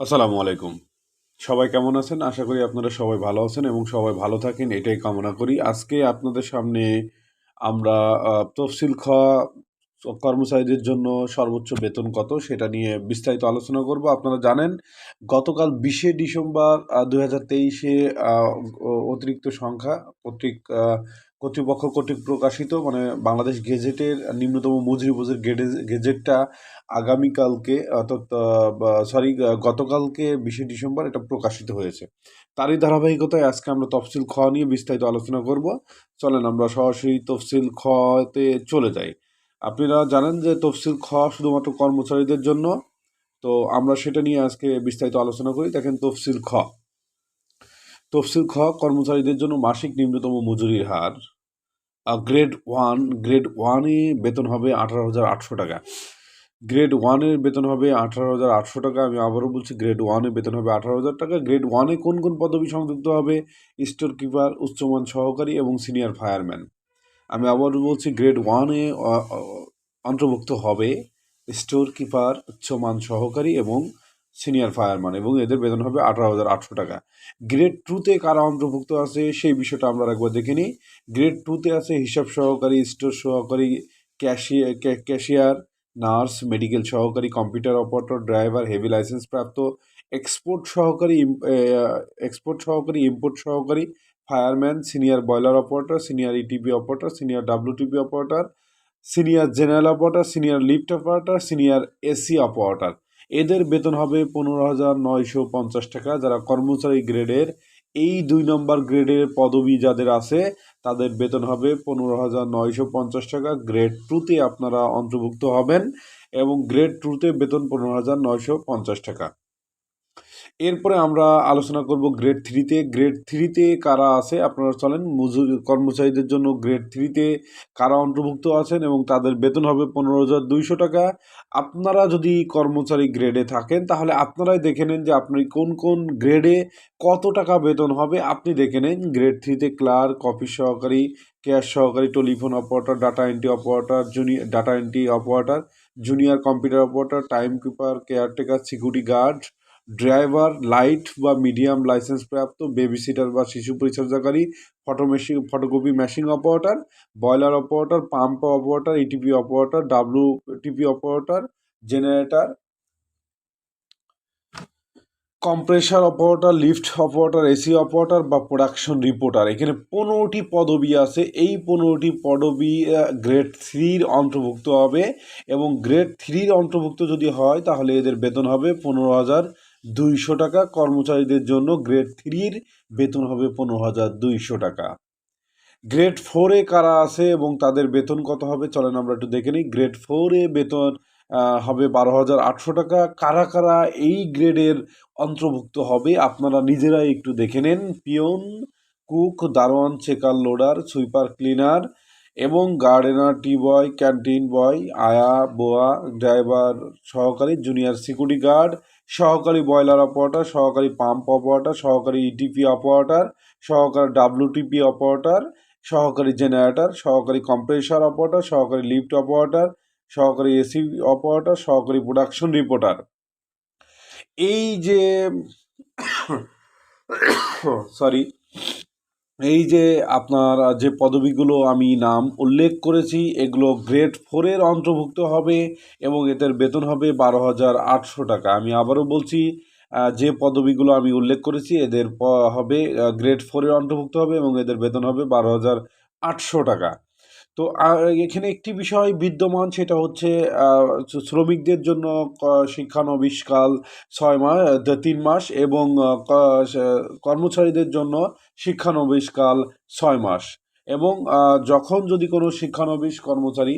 আসসালামু আলাইকুম। সবাই কেমন আছেন? আশা করি আপনারা সবাই ভালো আছেন এবং সবাই ভালো থাকেন, এটাই কামনা করি। আজকে আপনাদের সামনে আমরা তফসিল খ কর্মচারীদের জন্য সর্বোচ্চ বেতন কত সেটা নিয়ে বিস্তারিত আলোচনা করব। আপনারা জানেন, গতকাল বিশে ডিসেম্বর দু হাজার তেইশে অতিরিক্ত সংখ্যা কর্তৃক কর্তৃপক্ষ কর্তৃক প্রকাশিত মানে বাংলাদেশ গেজেটের নিম্নতম মজুরি বোঝের গেজেটটা আগামীকালকে অর্থাৎ সরি গতকালকে বিশে ডিসেম্বর এটা প্রকাশিত হয়েছে। তারই ধারাবাহিকতায় আজকে আমরা তফসিল খ নিয়ে বিস্তারিত আলোচনা করব। চলেন আমরা সরাসরি তফসিল খতে চলে যাই। আপনারা জানেন যে তফসিল খ শুধুমাত্র কর্মচারীদের জন্য, তো আমরা সেটা নিয়ে আজকে বিস্তারিত আলোচনা করি। দেখেন তফসিল খ। তফসিল খ, কর্মচারীদের জন্য মাসিক নিম্নতম মজুরির হার। গ্রেড ওয়ান গ্রেড ওয়ানে বেতন হবে আঠারো হাজার আটশো টাকা। গ্রেড ওয়ানের বেতন হবে আঠারো হাজার আটশো টাকা, আমি আবারও বলছি গ্রেড ওয়ানে বেতন হবে আঠারো হাজার টাকা। গ্রেড ওয়ানে কোন কোন পদবি সংযুক্ত হবে? স্টোর কিপার উচ্চমান সহকারী এবং সিনিয়র ফায়ারম্যান আমি আবারও বলছি গ্রেড ওয়ানে অন্তর্ভুক্ত হবে স্টোর কিপার উচ্চমান সহকারী এবং সিনিয়র ফায়ারম্যান এবং এদের বেতন হবে আঠারো হাজার আটশো টাকা। গ্রেড টুতে কারা অন্তর্ভুক্ত আছে, সেই বিষয়টা আমরা একবার দেখে নিই। গ্রেড টুতে আছে হিসাব সহকারী, স্টোর সহকারী ক্যাশিয়ার ক্যাশিয়ার নার্স মেডিকেল সহকারী computer operator driver heavy licence প্রাপ্ত এক্সপোর্ট সহকারী এক্সপোর্ট সহকারী ইম্পোর্ট সহকারী fireman senior boiler operator senior ETP operator senior WTP operator senior general operator senior lift operator senior AC operator এদের বেতন হবে পনেরো হাজার নয়শো পঞ্চাশ টাকা। যারা কর্মচারী গ্রেডের, এই দুই নম্বর গ্রেডের পদবি যাদের আছে, তাদের বেতন হবে পনেরো হাজার নয়শো পঞ্চাশ টাকা। গ্রেড টুতে আপনারা অন্তর্ভুক্ত হবেন এবং গ্রেড টুতে বেতন পনেরো হাজার নয়শো পঞ্চাশ টাকা। এরপরে আমরা আলোচনা করব গ্রেড থ্রিতে গ্রেড থ্রিতে কারা আছে? আপনারা চলেন মজুর কর্মচারীদের জন্য গ্রেড থ্রিতে কারা অন্তর্ভুক্ত আছেন এবং তাদের বেতন হবে পনেরো হাজার দুইশো টাকা। আপনারা যদি কর্মচারী গ্রেডে থাকেন, তাহলে আপনারাই দেখে নেন যে আপনি কোন কোন গ্রেডে কত টাকা বেতন হবে। আপনি দেখে নেন গ্রেড থ্রিতে ক্লার্ক অফিস সহকারী কেয়ার সহকারী telephone operator data entry operator junior data entry operator junior computer operator time keeper caretaker security guard driver, light বা মিডিয়াম লাইসেন্স প্রাপ্ত বেবি সিটার বা শিশু পরিচর্যাকারী photo machine photocopy machine operator, boiler operator, pump operator ETP operator W TP operator, generator, compressor operator, lift operator, AC operator বা production reporter. এখানে পনেরোটি পদবি আছে। এই পনেরোটি পদবি গ্রেড থ্রির অন্তর্ভুক্ত হবে এবং গ্রেড থ্রির অন্তর্ভুক্ত যদি হয়, তাহলে এদের বেতন হবে পনেরো হাজার দুইশো টাকা। কর্মচারীদের জন্য গ্রেড থ্রির বেতন হবে পনেরো হাজার দুইশো টাকা। গ্রেড ফোরে কারা আছে এবং তাদের বেতন কত হবে? চলেন আমরা একটু দেখে নিই। গ্রেড ফোরে বেতন হবে বারো হাজার আটশো টাকা। কারা কারা এই গ্রেডের অন্তর্ভুক্ত হবে? আপনারা নিজেরাই একটু দেখে নেন। পিয়ন কুক, দারোয়ান, চেকার, লোডার, সুইপার, ক্লিনার এবং gardener tea boy canteen boy, আয়া, বোয়া, ড্রাইভার সহকারী, জুনিয়র সিকিউরিটি গার্ড সহকারী বয়লার অপারেটার, সহকারী পাম্প অপারেটার, সহকারী ইটিপি অপারেটার, সহকারী ডাব্লিউটিপি অপারেটার, সহকারী জেনারেটার, সহকারী কম্প্রেসার অপারেটার, সহকারী লিফট অপারেটার, সহকারী এসি অপারেটার, সহকারী প্রোডাকশন রিপোর্টার এই যে সরি এই যে আপনার যে পদবিগুলো আমি নাম উল্লেখ করেছি, এগুলো গ্রেড ফোরের অন্তর্ভুক্ত হবে এবং এদের বেতন হবে বারো হাজার আটশো টাকা। আমি আবারও বলছি যে পদবিগুলো আমি উল্লেখ করেছি, এদের হবে গ্রেড ফোরের অন্তর্ভুক্ত হবে এবং এদের বেতন হবে বারো হাজার আটশো টাকা। তো এখানে একটি বিষয় বিদ্যমান, সেটা হচ্ছে শ্রমিকদের জন্য শিক্ষানবিশকাল ছয় মাস তিন মাস এবং কর্মচারীদের জন্য শিক্ষানবিশকাল ছয় মাস এবং যখন যদি কোনো শিক্ষানবিশ কর্মচারী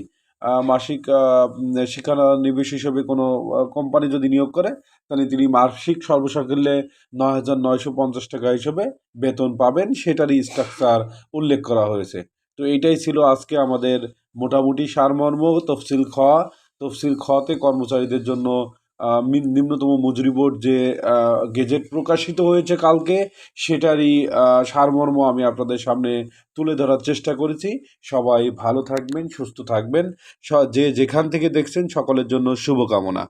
মাসিক শিক্ষানবিশ হিসেবে কোনো কোম্পানি যদি নিয়োগ করে, তাহলে তিনি মাসিক সর্বসাকল্যে নয় হাজার নয়শো পঞ্চাশ টাকা হিসেবে বেতন পাবেন, সেটারই স্ট্রাকচার উল্লেখ করা হয়েছে। তো এইটাই ছিল আজকে আমাদের মোটামুটি সারমর্ম, তফসিল খ। তফসিল খতে কর্মচারীদের জন্য নিম্নতম মজুরি বোর্ড যে গেজেট প্রকাশিত হয়েছে কালকে, সেটারই সারমর্ম আমি আপনাদের সামনে তুলে ধরার চেষ্টা করেছি। সবাই ভালো থাকবেন, সুস্থ থাকবেন। যে যেখান থেকে দেখছেন, সকলের জন্য শুভকামনা।